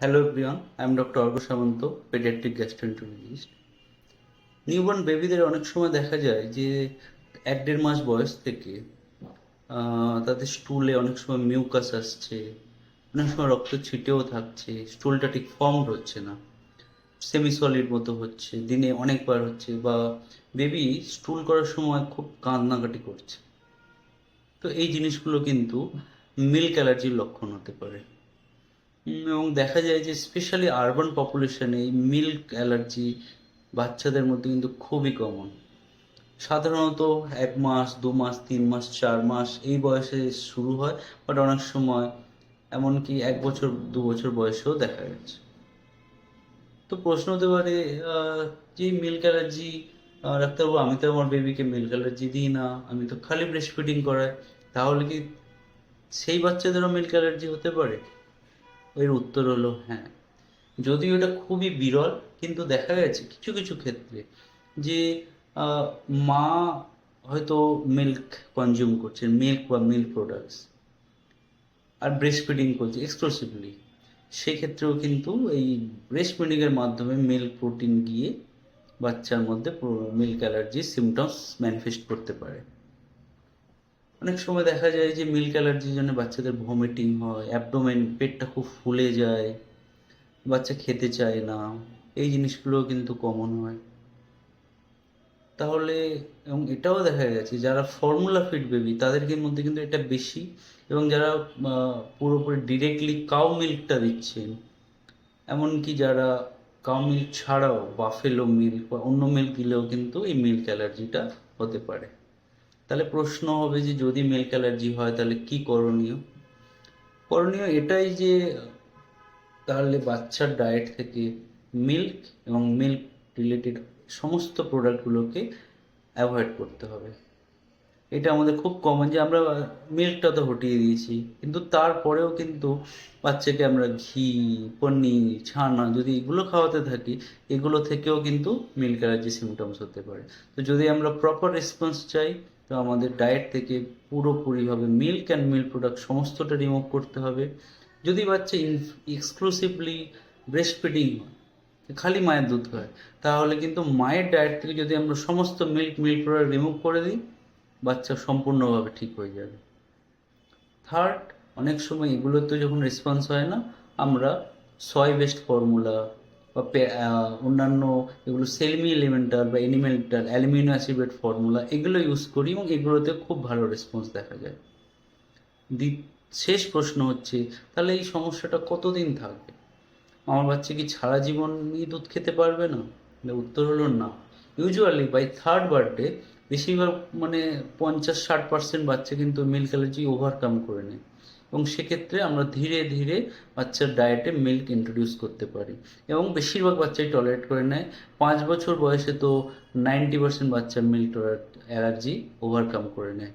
Hello everyone, I am Dr. Argha Samanta paediatric gastroenterologist newborn বেবিদের অনেক সময় দেখা যায় যে এক দেড় মাস বয়স থেকে তাদের স্টুলে অনেক সময় মিউকাস আসছে অনেক সময় রক্ত ছিটেও থাকছে স্টুলটা ঠিক ফর্মড হচ্ছে না সেমি সলিড মতো হচ্ছে দিনে অনেকবার হচ্ছে বা বেবি স্টুল করার সময় খুব কান্নাকাটি করছে তো এই জিনিসগুলো কিন্তু মিল্ক অ্যালার্জির লক্ষণ হতে পারে এবং দেখা যায় যে স্পেশালি আরবান পপুলেশনে এই মিল্ক অ্যালার্জি বাচ্চাদের মধ্যে কিন্তু খুবই কমন সাধারণত এক মাস, দু মাস, তিন মাস, চার মাস এই বয়সে শুরু হয় বাট অনেক সময় এমনকি এক বছর, দু বছর বয়সেও দেখা গেছে। তো প্রশ্ন হতে পারে যে মিল্ক অ্যালার্জি ডাক্তারবাবু, আমি তো আমার বেবিকে মিল্ক অ্যালার্জি দিই না, আমি তো খালি ব্রেস্ট ফিডিং করাই, তাহলে কি সেই বাচ্চাদেরও মিল্ক অ্যালার্জি হতে পারে? এর উত্তর হলো হ্যাঁ। যদিও এটা খুবই বিরল, কিন্তু দেখা গেছে কিছু কিছু ক্ষেত্রে যে মা হয়তো মিল্ক কনজিউম করছেন মিল্ক বা মিল্ক প্রোডাক্টস আর ব্রেস্ট ফিডিং করছে এক্সক্লুসিভলি সেক্ষেত্রেও কিন্তু এই ব্রেস্ট ফিডিংয়ের মাধ্যমে মিল্ক প্রোটিন গিয়ে বাচ্চার মধ্যে মিল্ক অ্যালার্জি সিমটমস ম্যানিফেস্ট করতে পারে। অনেক সময় দেখা যায় যে মিল্ক অ্যালার্জির জন্য বাচ্চাদের ভমিটিং হয় অ্যাবডোমেন পেটটা খুব ফুলে যায়, বাচ্চা খেতে চায় না, এই জিনিসগুলো কিন্তু কমন হয়। তাহলে, এবং এটাও দেখা গেছে, যারা ফর্মুলা ফিড বেবি তাদেরকে মধ্যে কিন্তু এটা বেশি, এবং যারা পুরোপুরি ডিরেক্টলি কাউ মিল্কটা দিচ্ছেন, এমনকি যারা কাউ মিল্ক ছাড়াও বাফেলো মিল্ক বা অন্য মিল্ক দিলেও কিন্তু এই মিল্ক অ্যালার্জিটা হতে পারে। তাহলে প্রশ্ন হবে যে যদি মিল্ক অ্যালার্জি হয় তাহলে কি করণীয়? করণীয় এটাই যে তাহলে বাচ্চার ডায়েট থেকে মিল্ক এবং মিল্ক রিলেটেড সমস্ত প্রোডাক্টগুলোকে অ্যাভয়েড করতে হবে। এটা আমাদের খুব কমন যে আমরা মিল্কটা তো হটিয়ে দিয়েছি। কিন্তু তারপরেও কিন্তু বাচ্চাকে আমরা ঘি, পনির, ছানা যদি এগুলো খাওয়াতে থাকি, এগুলো থেকেও কিন্তু মিল্ক অ্যালার্জি সিমটমস হতে পারে। তো যদি আমরা প্রপার রেসপন্স চাই, তো আমাদের ডায়েট থেকে পুরোপুরিভাবে মিল্ক অ্যান্ড মিল্ক প্রোডাক্ট সমস্তটা রিমুভ করতে হবে। যদি বাচ্চা এক্সক্লুসিভলি ব্রেস্ট ফিডিং হয়, খালি মায়ের দুধ খায়, তাহলে কিন্তু মায়ের ডায়েট থেকে যদি আমরা সমস্ত মিল্ক মিল্ক প্রোডাক্ট রিমুভ করে দিই বাচ্চা সম্পূর্ণভাবে ঠিক হয়ে যাবে। থার্ড অনেক সময় এগুলোতে যখন রেসপন্স হয় না, আমরা সয় বেস্ট ফর্মুলা বা অন্যান্য এগুলো সেলমি এলিমেন্টাল বা এনিমেন্টাল অ্যালুমিনো অ্যাসিডেট ফর্মুলা এগুলো ইউজ করি এবং এগুলোতে খুব ভালো রেসপন্স দেখা যায়। দ্বি- শেষ প্রশ্ন হচ্ছে, তাহলে এই সমস্যাটা কতদিন থাকবে? আমার বাচ্চা কি সারা জীবনই দুধ খেতে পারবে না? উত্তর হলো না। ইউজুয়ালি বাই থার্ড বার্থডে বেশিরভাগ মানে পঞ্চাশ, ষাট পার্সেন্ট বাচ্চা কিন্তু মিল্ক অ্যালার্জি ওভারকাম করে নেয়। এবং সেক্ষেত্রে আমরা ধীরে ধীরে বাচ্চার ডায়েটে মিল্ক ইন্ট্রোডিউস করতে পারি। এবং বেশিরভাগ বাচ্চাই টলারেট করে নেয়। পাঁচ বছর বয়সে তো নাইনটি পার্সেন্ট বাচ্চা মিল্ক অ্যালার্জি ওভারকাম করে নেয়।